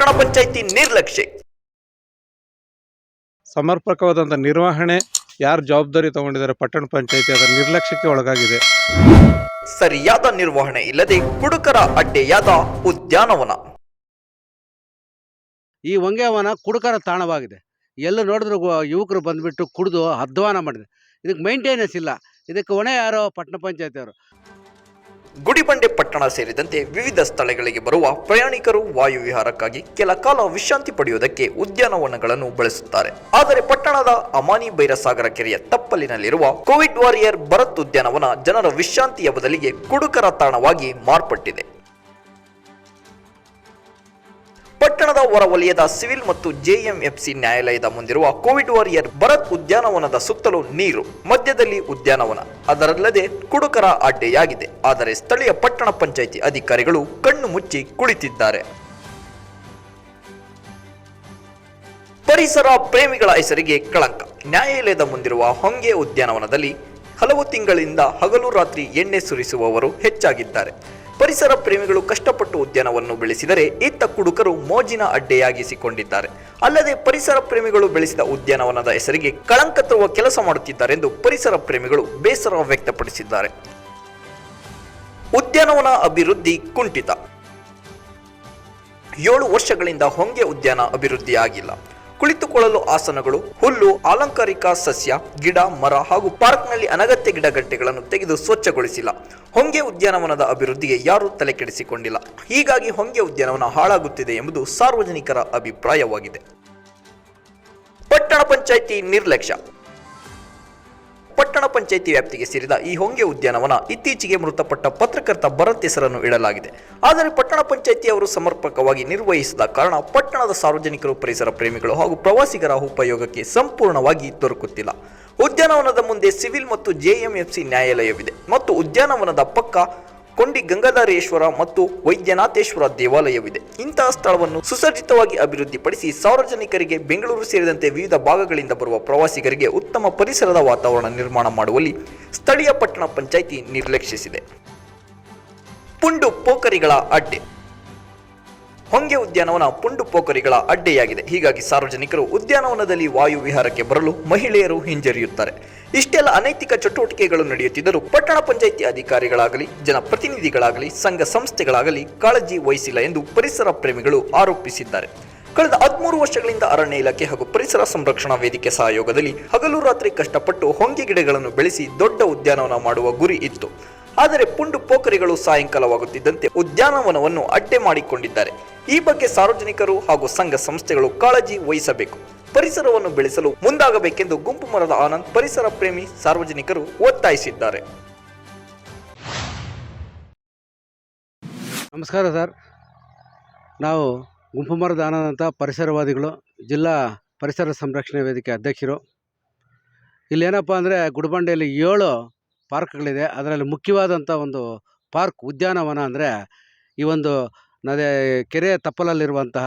ಪಟ್ಟಣ ಪಂಚಾಯಿತಿ ನಿರ್ಲಕ್ಷ್ಯ. ಸಮರ್ಪಕವಾದಂಥ ನಿರ್ವಹಣೆ ಯಾರು ಜವಾಬ್ದಾರಿ ತಗೊಂಡಿದ್ದಾರೆ ಪಟ್ಟಣ ಪಂಚಾಯಿತಿ ಅದರ ನಿರ್ಲಕ್ಷ್ಯಕ್ಕೆ ಒಳಗಾಗಿದೆ. ಸರಿಯಾದ ನಿರ್ವಹಣೆ ಇಲ್ಲದೆ ಕುಡುಕರ ಅಡ್ಡೆಯಾದ ಉದ್ಯಾನವನ. ಈ ಹೊಂಗೆವನ ಕುಡುಕರ ತಾಣವಾಗಿದೆ. ಎಲ್ಲ ನೋಡಿದ್ರು ಯುವಕರು ಬಂದುಬಿಟ್ಟು ಕುಡಿದು ಅಧ್ವಾನ ಮಾಡಿದೆ ಇದಕ್ಕೆ ಮೈಂಟೆನೆನ್ಸ್ ಇಲ್ಲ. ಇದಕ್ಕೆ ಹೊಣೆ ಯಾರೋ ಪಟ್ಟಣ ಪಂಚಾಯತಿಯವರು. ಗುಡಿಬಂಡೆ ಪಟ್ಟಣ ಸೇರಿದಂತೆ ವಿವಿಧ ಸ್ಥಳಗಳಿಗೆ ಬರುವ ಪ್ರಯಾಣಿಕರು ವಾಯುವಿಹಾರಕ್ಕಾಗಿ ಕೆಲ ಕಾಲ ವಿಶ್ರಾಂತಿ ಪಡೆಯುವುದಕ್ಕೆ ಉದ್ಯಾನವನಗಳನ್ನು ಬಳಸುತ್ತಾರೆ. ಆದರೆ ಪಟ್ಟಣದ ಅಮಾನಿ ಬೈರಸಾಗರ ಕೆರೆಯ ತಪ್ಪಲಿನಲ್ಲಿರುವ ಕೋವಿಡ್ ವಾರಿಯರ್ ಭರತ್ ಉದ್ಯಾನವನ ಜನರ ವಿಶ್ರಾಂತಿಯ ಬದಲಿಗೆ ಕುಡುಕರ ತಾಣವಾಗಿ ಮಾರ್ಪಟ್ಟಿದೆ. ಪಟ್ಟಣದ ಹೊರವಲಯದ ಸಿವಿಲ್ ಮತ್ತು ಜೆಎಂಎಫ್ಸಿ ನ್ಯಾಯಾಲಯದ ಮುಂದಿರುವ ಕೋವಿಡ್ ವಾರಿಯರ್ ಭರತ್ ಉದ್ಯಾನವನದ ಸುತ್ತಲೂ ನೀರು, ಮಧ್ಯದಲ್ಲಿ ಉದ್ಯಾನವನ. ಅದರಲ್ಲದೆ ಕುಡುಕರ ಅಡ್ಡೆಯಾಗಿದೆ. ಆದರೆ ಸ್ಥಳೀಯ ಪಟ್ಟಣ ಪಂಚಾಯಿತಿ ಅಧಿಕಾರಿಗಳು ಕಣ್ಣು ಮುಚ್ಚಿ ಕುಳಿತಿದ್ದಾರೆ. ಪರಿಸರ ಪ್ರೇಮಿಗಳ ಹೆಸರಿಗೆ ಕಳಂಕ. ನ್ಯಾಯಾಲಯದ ಮುಂದಿರುವ ಹೊಂಗೆ ಉದ್ಯಾನವನದಲ್ಲಿ ಹಲವು ತಿಂಗಳಿಂದ ಹಗಲು ರಾತ್ರಿ ಎಣ್ಣೆ ಸುರಿಸುವವರು ಹೆಚ್ಚಾಗಿದ್ದಾರೆ. ಪರಿಸರ ಪ್ರೇಮಿಗಳು ಕಷ್ಟಪಟ್ಟು ಉದ್ಯಾನವನ್ನು ಬೆಳೆಸಿದರೆ ಇತ್ತ ಕುಡುಕರು ಮೋಜಿನ ಅಡ್ಡೆಯಾಗಿಸಿಕೊಂಡಿದ್ದಾರೆ. ಅಲ್ಲದೆ ಪರಿಸರ ಪ್ರೇಮಿಗಳು ಬೆಳೆಸಿದ ಉದ್ಯಾನವನದ ಹೆಸರಿಗೆ ಕಳಂಕ ತರುವ ಕೆಲಸ ಮಾಡುತ್ತಿದ್ದಾರೆಂದು ಪರಿಸರ ಪ್ರೇಮಿಗಳು ಬೇಸರ ವ್ಯಕ್ತಪಡಿಸಿದ್ದಾರೆ. ಉದ್ಯಾನವನ ಅಭಿವೃದ್ಧಿ ಕುಂಠಿತ. ಏಳು ವರ್ಷಗಳಿಂದ ಹೊಂಗೆ ಉದ್ಯಾನ ಅಭಿವೃದ್ಧಿಯಾಗಿಲ್ಲ. ಕುಳಿತುಕೊಳ್ಳಲು ಆಸನಗಳು, ಹುಲ್ಲು, ಅಲಂಕಾರಿಕ ಸಸ್ಯ, ಗಿಡ, ಮರ ಹಾಗೂ ಪಾರ್ಕ್ನಲ್ಲಿ ಅನಗತ್ಯ ಗಿಡಗಂಟೆಗಳನ್ನು ತೆಗೆದು ಸ್ವಚ್ಛಗೊಳಿಸಿಲ್ಲ. ಹೊಂಗೆ ಉದ್ಯಾನವನದ ಅಭಿವೃದ್ಧಿಗೆ ಯಾರೂ ತಲೆ ಕೆಡಿಸಿಕೊಂಡಿಲ್ಲ. ಹೀಗಾಗಿ ಹೊಂಗೆ ಉದ್ಯಾನವನ ಹಾಳಾಗುತ್ತಿದೆ ಎಂಬುದು ಸಾರ್ವಜನಿಕರ ಅಭಿಪ್ರಾಯವಾಗಿದೆ. ಪಟ್ಟಣ ಪಂಚಾಯಿತಿ ನಿರ್ಲಕ್ಷ್ಯ. ಪಟ್ಟಣ ಪಂಚಾಯಿತಿ ವ್ಯಾಪ್ತಿಗೆ ಸೇರಿದ ಈ ಹೊಂಗೆ ಉದ್ಯಾನವನ ಇತ್ತೀಚೆಗೆ ಮೃತಪಟ್ಟ ಪತ್ರಕರ್ತ ಭರತ್ ಹೆಸರನ್ನು ಇಡಲಾಗಿದೆ. ಆದರೆ ಪಟ್ಟಣ ಪಂಚಾಯಿತಿ ಅವರು ಸಮರ್ಪಕವಾಗಿ ನಿರ್ವಹಿಸಿದ ಕಾರಣ ಪಟ್ಟಣದ ಸಾರ್ವಜನಿಕರು, ಪರಿಸರ ಪ್ರೇಮಿಗಳು ಹಾಗೂ ಪ್ರವಾಸಿಗರ ಉಪಯೋಗಕ್ಕೆ ಸಂಪೂರ್ಣವಾಗಿ ದೊರಕುತ್ತಿಲ್ಲ. ಉದ್ಯಾನವನದ ಮುಂದೆ ಸಿವಿಲ್ ಮತ್ತು ಜೆಎಂಎಫ್ಸಿ ನ್ಯಾಯಾಲಯವಿದೆ ಮತ್ತು ಉದ್ಯಾನವನದ ಪಕ್ಕ ಕೊಂಡಿ ಗಂಗಾಧಾರೇಶ್ವರ ಮತ್ತು ವೈದ್ಯನಾಥೇಶ್ವರ ದೇವಾಲಯವಿದೆ. ಇಂತಹ ಸ್ಥಳವನ್ನು ಸುಸಜ್ಜಿತವಾಗಿ ಅಭಿವೃದ್ಧಿಪಡಿಸಿ ಸಾರ್ವಜನಿಕರಿಗೆ ಬೆಂಗಳೂರು ಸೇರಿದಂತೆ ವಿವಿಧ ಭಾಗಗಳಿಂದ ಬರುವ ಪ್ರವಾಸಿಗರಿಗೆ ಉತ್ತಮ ಪರಿಸರದ ವಾತಾವರಣ ನಿರ್ಮಾಣ ಮಾಡುವಲ್ಲಿ ಸ್ಥಳೀಯ ಪಟ್ಟಣ ಪಂಚಾಯಿತಿ ನಿರ್ಲಕ್ಷಿಸಿದೆ. ಪುಂಡು ಪೋಖರಿಗಳ ಅಡ್ಡೆ. ಹೊಂಗೆ ಉದ್ಯಾನವನ ಪುಂಡು ಪೋಖರಿಗಳ ಅಡ್ಡೆಯಾಗಿದೆ. ಹೀಗಾಗಿ ಸಾರ್ವಜನಿಕರು ಉದ್ಯಾನವನದಲ್ಲಿ ವಾಯು ವಿಹಾರಕ್ಕೆ ಬರಲು ಮಹಿಳೆಯರು ಹಿಂಜರಿಯುತ್ತಾರೆ. ಇಷ್ಟೆಲ್ಲ ಅನೈತಿಕ ಚಟುವಟಿಕೆಗಳು ನಡೆಯುತ್ತಿದ್ದರೂ ಪಟ್ಟಣ ಪಂಚಾಯಿತಿ ಅಧಿಕಾರಿಗಳಾಗಲಿ, ಜನಪ್ರತಿನಿಧಿಗಳಾಗಲಿ, ಸಂಘ ಸಂಸ್ಥೆಗಳಾಗಲಿ ಕಾಳಜಿ ವಹಿಸಿಲ್ಲ ಎಂದು ಪರಿಸರ ಪ್ರೇಮಿಗಳು ಆರೋಪಿಸಿದ್ದಾರೆ. ಕಳೆದ ಹದಿಮೂರು ವರ್ಷಗಳಿಂದ ಅರಣ್ಯ ಇಲಾಖೆ ಹಾಗೂ ಪರಿಸರ ಸಂರಕ್ಷಣಾ ವೇದಿಕೆ ಸಹಯೋಗದಲ್ಲಿ ಹಗಲು ರಾತ್ರಿ ಕಷ್ಟಪಟ್ಟು ಹೊಂಗೆ ಗಿಡಗಳನ್ನು ಬೆಳೆಸಿ ದೊಡ್ಡ ಉದ್ಯಾನವನ ಮಾಡುವ ಗುರಿ ಇತ್ತು. ಆದರೆ ಪುಂಡು ಪೋಖರಿಗಳು ಸಾಯಂಕಾಲವಾಗುತ್ತಿದ್ದಂತೆ ಉದ್ಯಾನವನವನ್ನು ಅಡ್ಡೆ ಮಾಡಿಕೊಂಡಿದ್ದಾರೆ. ಈ ಬಗ್ಗೆ ಸಾರ್ವಜನಿಕರು ಹಾಗೂ ಸಂಘ ಸಂಸ್ಥೆಗಳು ಕಾಳಜಿ ವಹಿಸಬೇಕು. ಪರಿಸರವನ್ನು ಬೆಳೆಸಲು ಮುಂದಾಗಬೇಕೆಂದು ಗುಂಪು ಮರದ ಆನಂದ್ ಪರಿಸರ ಪ್ರೇಮಿ ಸಾರ್ವಜನಿಕರು ಒತ್ತಾಯಿಸಿದ್ದಾರೆ. ನಮಸ್ಕಾರ ಸರ್. ನಾವು ಗುಂಪು ಮರದ ಆನಂದ್ ಅಂತ ಪರಿಸರವಾದಿಗಳು, ಜಿಲ್ಲಾ ಪರಿಸರ ಸಂರಕ್ಷಣೆ ವೇದಿಕೆ ಅಧ್ಯಕ್ಷರು. ಇಲ್ಲೇನಪ್ಪ ಅಂದರೆ ಗುಡಬಂಡೆಯಲ್ಲಿ ಏಳು ಪಾರ್ಕ್ಗಳಿದೆ. ಅದರಲ್ಲಿ ಮುಖ್ಯವಾದಂಥ ಒಂದು ಪಾರ್ಕ್ ಉದ್ಯಾನವನ ಅಂದರೆ ಈ ಒಂದು ನದೇ ಕೆರೆ ತಪ್ಪಲಲ್ಲಿರುವಂತಹ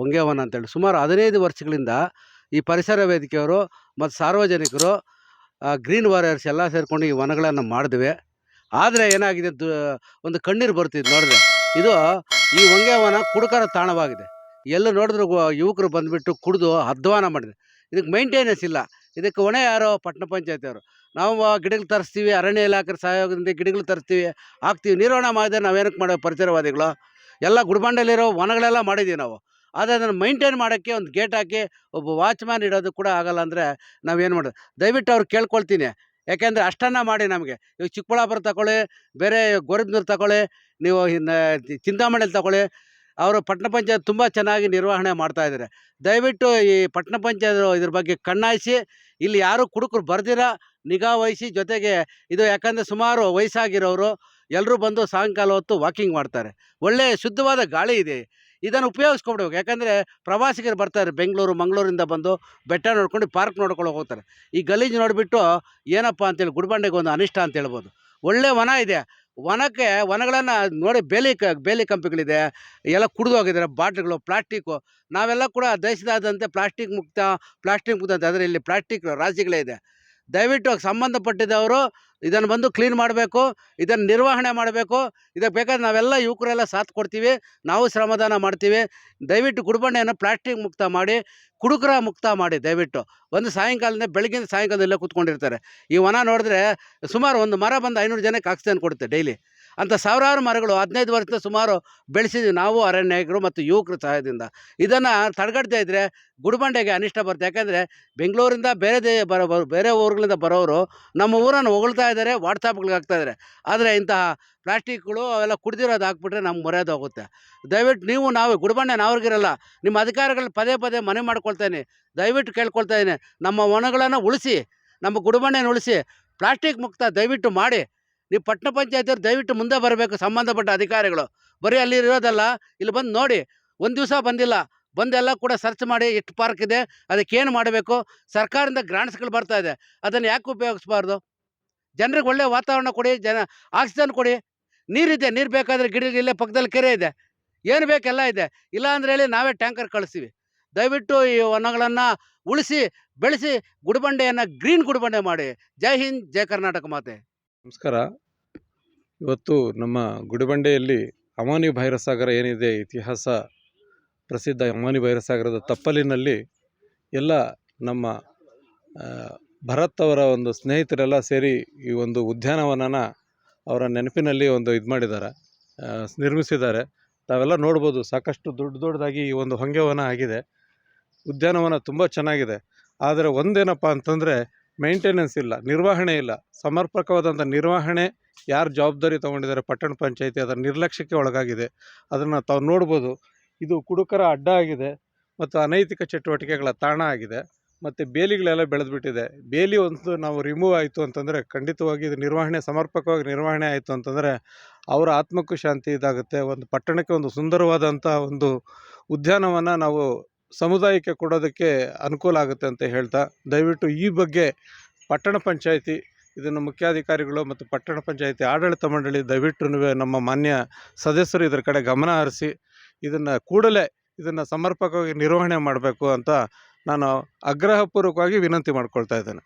ಹೊಂಗೆವನ ಅಂತೇಳಿ ಸುಮಾರು ಹದಿನೈದು ವರ್ಷಗಳಿಂದ ಈ ಪರಿಸರ ವೇದಿಕೆಯವರು ಮತ್ತು ಸಾರ್ವಜನಿಕರು ಗ್ರೀನ್ ವಾರಿಯರ್ಸ್ ಎಲ್ಲ ಸೇರಿಕೊಂಡು ಈ ವನಗಳನ್ನು ಮಾಡಿದ್ವಿ. ಆದರೆ ಏನಾಗಿದೆ ಒಂದು ಕಣ್ಣೀರು ಬರ್ತಿದ್ದು ನೋಡಿದ್ರೆ. ಇದು ಈ ಹೊಂಗೆವನ ಕುಡುಕರ ತಾಣವಾಗಿದೆ. ಎಲ್ಲ ನೋಡಿದ್ರು ಯುವಕರು ಬಂದುಬಿಟ್ಟು ಕುಡಿದು ಅಧ್ವಾನ ಮಾಡಿದೆ. ಇದಕ್ಕೆ ಮೈಂಟೆನೆನ್ಸ್ ಇಲ್ಲ. ಇದಕ್ಕೆ ಹೊಣೆ ಯಾರೋ ಪಟ್ಟಣ ಪಂಚಾಯತಿಯವರು. ನಾವು ಗಿಡಗಳು ತರಿಸ್ತೀವಿ, ಅರಣ್ಯ ಇಲಾಖೆ ಸಹಯೋಗದಿಂದ ಗಿಡಗಳು ತರಿಸ್ತೀವಿ, ಹಾಕ್ತೀವಿ ನಿರ್ವಹಣೆ ಮಾಡಿದ್ರೆ ನಾವೇನಕ್ಕೆ ಮಾಡೋ ಪರಿಸರವಾದಿಗಳು? ಎಲ್ಲ ಗುಡ್ಬಂಡೆಯಲ್ಲಿರೋ ವನಗಳೆಲ್ಲ ಮಾಡಿದ್ದೀವಿ ನಾವು. ಆದರೆ ಅದನ್ನು ಮೈಂಟೈನ್ ಮಾಡೋಕ್ಕೆ ಒಂದು ಗೇಟ್ ಹಾಕಿ ಒಬ್ಬ ವಾಚ್ಮ್ಯಾನ್ ಇಡೋದು ಕೂಡ ಆಗಲ್ಲ ಅಂದರೆ ನಾವೇನು ಮಾಡೋದು ದಯವಿಟ್ಟು ಅವ್ರು ಕೇಳ್ಕೊಳ್ತೀನಿ. ಯಾಕೆಂದರೆ ಅಷ್ಟನ್ನು ಮಾಡಿ ನಮಗೆ. ಇವಾಗ ಚಿಕ್ಕಬಳ್ಳಾಪುರ ತಗೊಳ್ಳಿ ಬೇರೆ ಗೋರಿಬ್ನೂರು ತಗೊಳ್ಳಿ ನೀವು ಇನ್ನು ಚಿಂತಾಮಣಿಲಿ ತಗೊಳ್ಳಿ ಅವರು ಪಟ್ಟಣ ಪಂಚಾಯತ್ ತುಂಬ ಚೆನ್ನಾಗಿ ನಿರ್ವಹಣೆ ಮಾಡ್ತಾ ಇದ್ದಾರೆ ದಯವಿಟ್ಟು ಈ ಪಟ್ಟಣ ಪಂಚಾಯತ್ ಇದ್ರ ಬಗ್ಗೆ ಕಣ್ಣಾಯಿಸಿ, ಇಲ್ಲಿ ಯಾರು ಕುಡುಕರು ಬರ್ದಿರ, ನಿಗಾ ವಹಿಸಿ, ಜೊತೆಗೆ ಇದು ಯಾಕಂದರೆ ಸುಮಾರು ವಯಸ್ಸಾಗಿರೋರು ಎಲ್ಲರೂ ಬಂದು ಸಾಯಂಕಾಲ ಹೊತ್ತು ವಾಕಿಂಗ್ ಮಾಡ್ತಾರೆ. ಒಳ್ಳೆಯ ಶುದ್ಧವಾದ ಗಾಳಿ ಇದೆ. ಇದನ್ನು ಉಪಯೋಗಿಸ್ಕೊಬಿಡ್ಬೇಕು. ಯಾಕಂದರೆ ಪ್ರವಾಸಿಗರು ಬರ್ತಾರೆ. ಬೆಂಗಳೂರು, ಮಂಗಳೂರಿಂದ ಬಂದು ಬೆಟ್ಟ ನೋಡ್ಕೊಂಡು ಪಾರ್ಕ್ ನೋಡ್ಕೊಂಡು ಹೋಗ್ತಾರೆ. ಈ ಗಲೀಜು ನೋಡಿಬಿಟ್ಟು ಏನಪ್ಪ ಅಂತೇಳಿ ಗುಡ್ಬಂಡೆಗೆ ಒಂದು ಅನಿಷ್ಟ ಅಂತ ಹೇಳ್ಬೋದು. ಒಳ್ಳೆ ವನ ಇದೆ. ವನಕ್ಕೆ, ವನಗಳನ್ನು ನೋಡಿ ಬೇಲಿ ಕ, ಬೇಲಿ ಕಂಪಿಗಳಿದೆ. ಎಲ್ಲ ಕುಡಿದು ಹೋಗಿದ್ದಾರೆ ಬಾಟ್ಲ್ಗಳು, ಪ್ಲಾಸ್ಟಿಕ್ಕು. ನಾವೆಲ್ಲ ಕೂಡ ದೇಶದಾದಂತೆ ಪ್ಲಾಸ್ಟಿಕ್ ಮುಕ್ತ ಪ್ಲಾಸ್ಟಿಕ್ ಮುಕ್ತ ಅಂತ ಆದರೆ ಇಲ್ಲಿ ಪ್ಲಾಸ್ಟಿಕ್ ರಾಜ್ಯಗಳೇ ಇದೆ. ದಯವಿಟ್ಟು ಸಂಬಂಧಪಟ್ಟಿದ್ದವರು ಇದನ್ನು ಬಂದು ಕ್ಲೀನ್ ಮಾಡಬೇಕು, ಇದನ್ನು ನಿರ್ವಹಣೆ ಮಾಡಬೇಕು. ಇದಕ್ಕೆ ಬೇಕಾದ್ರೆ ನಾವೆಲ್ಲ ಯುವಕರೆಲ್ಲ ಸಾಥ್ ಕೊಡ್ತೀವಿ, ನಾವು ಶ್ರಮದಾನ ಮಾಡ್ತೀವಿ. ದಯವಿಟ್ಟು ಗುಡ್ಬಣ್ಣೆಯನ್ನು ಪ್ಲಾಸ್ಟಿಕ್ ಮುಕ್ತ ಮಾಡಿ, ಕುಡುಕರ ಮುಕ್ತ ಮಾಡಿ ದಯವಿಟ್ಟು. ಒಂದು ಸಾಯಂಕಾಲದಿಂದ ಬೆಳಗಿನ ಸಾಯಂಕಾಲದಲ್ಲೇ ಕೂತ್ಕೊಂಡಿರ್ತಾರೆ. ಈ ವನ ನೋಡಿದ್ರೆ ಸುಮಾರು ಒಂದು ಮರ ಬಂದು ಐನೂರು ಜನಕ್ಕೆ ಆಕ್ಸಿಜನ್ ಕೊಡುತ್ತೆ ಡೈಲಿ. ಅಂಥ ಸಾವಿರಾರು ಮರಗಳು ಹದಿನೈದು ವರ್ಷದ ಸುಮಾರು ಬೆಳೆಸಿದ್ವಿ ನಾವು ಅರಣ್ಯ ನಾಯಕರು ಮತ್ತು ಯುವಕರ ಸಹಾಯದಿಂದ. ಇದನ್ನು ತಡೆಗಟ್ಟದೇ ಇದ್ದರೆ ಗುಡಿಬಂಡೆಗೆ ಅನಿಷ್ಟ ಬರುತ್ತೆ. ಯಾಕೆಂದರೆ ಬೆಂಗಳೂರಿಂದ ಬೇರೆ ದೇ ಬರೋ ಊರುಗಳಿಂದ ಬರೋರು ನಮ್ಮ ಊರನ್ನು ಹೊಗಳ್ತಾ ಇದ್ದಾರೆ, ವಾಟ್ಸಪ್ಗಳಿಗೆ ಹಾಕ್ತಾ ಇದ್ದಾರೆ. ಆದರೆ ಇಂತಹ ಪ್ಲಾಸ್ಟಿಕ್ಗಳು ಅವೆಲ್ಲ ಕುಡಿದಿರೋದು ಹಾಕ್ಬಿಟ್ರೆ ನಮ್ಗೆ ಮರ್ಯಾದೆ ಹೋಗುತ್ತೆ. ದಯವಿಟ್ಟು ನೀವು ನಾವು ಗುಡಿಬಂಡೆ ನಾವ್ರಿಗಿರಲ್ಲ, ನಿಮ್ಮ ಅಧಿಕಾರಿಗಳು ಪದೇ ಪದೇ ಮನೆ ಮಾಡ್ಕೊಳ್ತೇನೆ. ದಯವಿಟ್ಟು ಕೇಳ್ಕೊಳ್ತಾ ಇದ್ದೀನಿ. ನಮ್ಮ ವನಗಳನ್ನು ಉಳಿಸಿ, ನಮ್ಮ ಗುಡಿಬಂಡೆನ ಉಳಿಸಿ, ಪ್ಲಾಸ್ಟಿಕ್ ಮುಕ್ತ ದಯವಿಟ್ಟು ಮಾಡಿ. ನೀವು ಪಟ್ಟಣ ಪಂಚಾಯತಿಯವ್ರು ದಯವಿಟ್ಟು ಮುಂದೆ ಬರಬೇಕು, ಸಂಬಂಧಪಟ್ಟ ಅಧಿಕಾರಿಗಳು. ಬರೀ ಅಲ್ಲಿ ಇರೋದಲ್ಲ, ಇಲ್ಲಿ ಬಂದು ನೋಡಿ. ಒಂದು ದಿವಸ ಬಂದಿಲ್ಲ. ಬಂದೆಲ್ಲ ಕೂಡ ಸರ್ಚ್ ಮಾಡಿ ಎಷ್ಟು ಪಾರ್ಕ್ ಇದೆ ಅದಕ್ಕೇನು ಮಾಡಬೇಕು? ಸರ್ಕಾರದಿಂದ ಗ್ರಾಂಟ್ಸ್ಗಳು ಬರ್ತಾ ಇದೆ. ಅದನ್ನು ಯಾಕೆ ಉಪಯೋಗಿಸ್ಬಾರ್ದು? ಜನರಿಗೆ ಒಳ್ಳೆ ವಾತಾವರಣ ಕೊಡಿ, ಜನ ಆಕ್ಸಿಜನ್ ಕೊಡಿ. ನೀರಿದೆ ನೀರು ಬೇಕಾದರೆ ಗಿಡ ಇಲ್ಲೇ ಪಕ್ಕದಲ್ಲಿ ಕೆರೆ ಇದೆ. ಏನು ಬೇಕೆಲ್ಲ ಇದೆ. ಇಲ್ಲ ಅಂದ್ರೆ ಹೇಳಿ ನಾವೇ ಟ್ಯಾಂಕರ್ ಕಳಿಸ್ತೀವಿ. ದಯವಿಟ್ಟು ಈ ವನಗಳನ್ನು ಉಳಿಸಿ, ಬೆಳೆಸಿ ಗುಡಿಬಂಡೆಯನ್ನು ಗ್ರೀನ್ ಗುಡಿಬಂಡೆ ಮಾಡಿ. ಜೈ ಹಿಂದ್, ಜೈ ಕರ್ನಾಟಕ ಮಾತೆ. ನಮಸ್ಕಾರ. ಇವತ್ತು ನಮ್ಮ ಗುಡಿಬಂಡೆಯಲ್ಲಿ ಅಮಾನಿ ಭೈರಸಾಗರ ಏನಿದೆ ಇತಿಹಾಸ ಪ್ರಸಿದ್ಧ ಅಮಾನಿ ಭೈರಸಾಗರದ ತಪ್ಪಲಿನಲ್ಲಿ ಎಲ್ಲ ನಮ್ಮ ಭರತ್ ಅವರ ಒಂದು ಸ್ನೇಹಿತರೆಲ್ಲ ಸೇರಿ ಈ ಒಂದು ಉದ್ಯಾನವನನ ಅವರ ನೆನಪಿನಲ್ಲಿ ಒಂದು ಇದು ಮಾಡಿದ್ದಾರೆ ನಿರ್ಮಿಸಿದ್ದಾರೆ. ತಾವೆಲ್ಲ ನೋಡ್ಬೋದು ಸಾಕಷ್ಟು ದೊಡ್ಡ ದೊಡ್ಡದಾಗಿ ಈ ಒಂದು ಹೊಂಗೆವನ ಆಗಿದೆ. ಉದ್ಯಾನವನ ತುಂಬ ಚೆನ್ನಾಗಿದೆ. ಆದರೆ ಒಂದೇನಪ್ಪ ಅಂತಂದರೆ ಮೇಂಟೆನೆನ್ಸ್ ಇಲ್ಲ, ನಿರ್ವಹಣೆ ಇಲ್ಲ. ಸಮರ್ಪಕವಾದಂಥ ನಿರ್ವಹಣೆ ಯಾರು ಜವಾಬ್ದಾರಿ ತೊಗೊಂಡಿದ್ದಾರೆ ಪಟ್ಟಣ ಪಂಚಾಯಿತಿ ಅದರ ನಿರ್ಲಕ್ಷ್ಯಕ್ಕೆ ಒಳಗಾಗಿದೆ. ಅದನ್ನು ತಾವು ನೋಡ್ಬೋದು. ಇದು ಕುಡುಕರ ಅಡ್ಡ ಆಗಿದೆ ಮತ್ತು ಅನೈತಿಕ ಚಟುವಟಿಕೆಗಳ ತಾಣ ಆಗಿದೆ ಮತ್ತು ಬೇಲಿಗಳೆಲ್ಲ ಬೆಳೆದ್ಬಿಟ್ಟಿದೆ. ಬೇಲಿ ಒಂದು ನಾವು ರಿಮೂವ್ ಆಯಿತು ಅಂತಂದರೆ ಖಂಡಿತವಾಗಿ ಇದು ನಿರ್ವಹಣೆ, ಸಮರ್ಪಕವಾಗಿ ನಿರ್ವಹಣೆ ಆಯಿತು ಅಂತಂದರೆ ಅವರ ಆತ್ಮಕ್ಕೂ ಶಾಂತಿ ಇದಾಗುತ್ತೆ. ಒಂದು ಪಟ್ಟಣಕ್ಕೆ ಒಂದು ಸುಂದರವಾದಂಥ ಒಂದು ಉದ್ಯಾನವನ ನಾವು ಸಮುದಾಯಕ್ಕೆ ಕೊಡೋದಕ್ಕೆ ಅನುಕೂಲ ಆಗುತ್ತೆ ಅಂತ ಹೇಳ್ತಾ, ದಯವಿಟ್ಟು ಈ ಬಗ್ಗೆ ಪಟ್ಟಣ ಪಂಚಾಯಿತಿ, ಇದನ್ನು ಮುಖ್ಯಾಧಿಕಾರಿಗಳು ಮತ್ತು ಪಟ್ಟಣ ಪಂಚಾಯಿತಿ ಆಡಳಿತ ಮಂಡಳಿ ದಯವಿಟ್ಟು ನಮ್ಮ ಮಾನ್ಯ ಸದಸ್ಯರು ಇದರ ಕಡೆ ಗಮನ ಹರಿಸಿ, ಇದನ್ನು ಕೂಡಲೇ ಇದನ್ನು ಸಮರ್ಪಕವಾಗಿ ನಿರ್ವಹಣೆ ಮಾಡಬೇಕು ಅಂತ ನಾನು ಆಗ್ರಹಪೂರ್ವಕವಾಗಿ ವಿನಂತಿ ಮಾಡ್ಕೊಳ್ತಾ ಇದ್ದೇನೆ.